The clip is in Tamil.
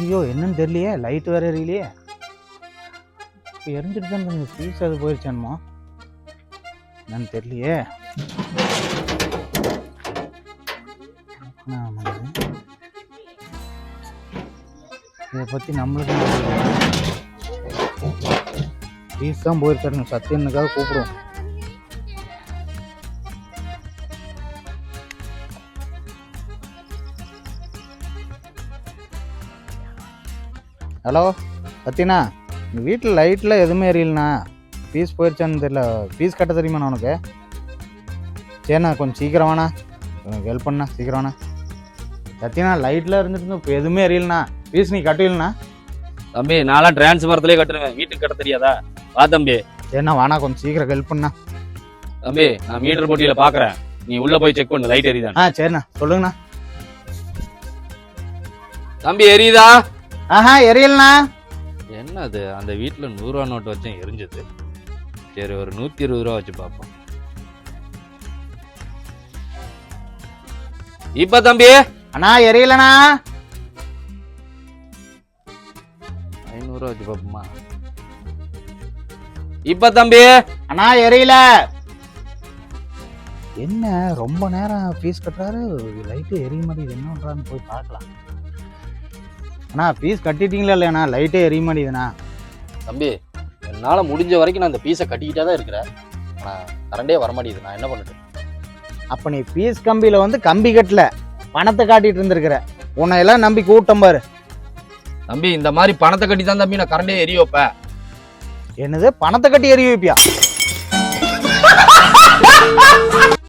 ஐயோ என்னன்னு தெரியலையே லைட் வேற எரியலையே. இப்போ எரிஞ்சிட்டு தான் கொஞ்சம் ஃபீஸ் அது போயிருச்சானுமா? என்னன்னு தெரியலையே. இதை பற்றி நம்மளுக்கு ஃபீஸ் தான் போயிருக்காருங்க சத்தியனுக்காக கூப்பிடுவோம். ஹலோ சத்யனா இந்த வீட்டில் லைட்டில் எதுவுமே எரியலண்ணா. ஃபீஸ் போயிருச்சான்னு தெரியல. ஃபீஸ் கட்ட தெரியுமாண்ணா உனக்கு? சரிண்ணா கொஞ்சம் சீக்கிரம் வாண்ணா. ஹெல்ப் பண்ணா சீக்கிரம் வாண்ணா. சத்யனா லைட்டில் இருந்துட்டு இப்போ எதுவுமே எரியலண்ணா. ஃபீஸ் நீ கட்டுவீங்களண்ணா தம்பி நான்லாம் டிரான்ஸ்ஃபாரத்திலே கட்டுருவேன் வீட்டுக்கு கட்ட தெரியாதா? வா தம்பி. சரிண்ணா வாண்ணா கொஞ்சம் சீக்கிரம் ஹெல்ப் பண்ணா தம்பி நான் மீட்டர் போட்டியில பாக்குறேன். நீ உள்ள போய் செக் பண்ணு லைட் எரியுதான் ஆ சரிண்ணா சொல்லுங்கண்ணா. தம்பி எரியுதா? ஆஹா எரியலண்ணா என்னது? அந்த வீட்டுல நூறு ரூபா நோட்டு வச்சும் எரிஞ்சது. சரி ஒரு நூத்தி இருபது ரூபா வச்சு பார்ப்போம் இப்ப தம்பி? அண்ணா எரியலண்ணா? ஐநூறு ரூபா வச்சு பார்ப்போமா இப்ப தம்பி? அண்ணா எரியல. என்ன ரொம்ப நேரம் ஃபீஸ் கட்டுறாரு? லைட்டு எரிய மாட்டேங்குது என்ன பண்ணுறான்னு போய் பார்க்கலாம். அண்ணா ஃபீஸ் கட்டிட்டீங்களா இல்லையாண்ணா லைட்டே எரிய மாட்டேங்குதுண்ணா. தம்பி என்னால முடிஞ்ச வரைக்கும் நான் இந்த பீஸை கட்டிக்கிட்டே தான் இருக்கிறேன். ஆனா கரண்டே வர மாட்டேங்குது நான் என்ன பண்ணிட்டு அப்போ நீ ஃபீஸ் கம்பியில் வந்து கம்பி கட்டல. பணத்தை காட்டிட்டு இருந்திருக்கிற. உன்னை எல்லாம் நம்பி கூட்டம் பாரு. தம்பி இந்த மாதிரி பணத்தை கட்டி தான் தம்பி நான் கரண்டே எரிய வைப்பேன் என்னது? பணத்தை கட்டி எரிய வைப்பியா?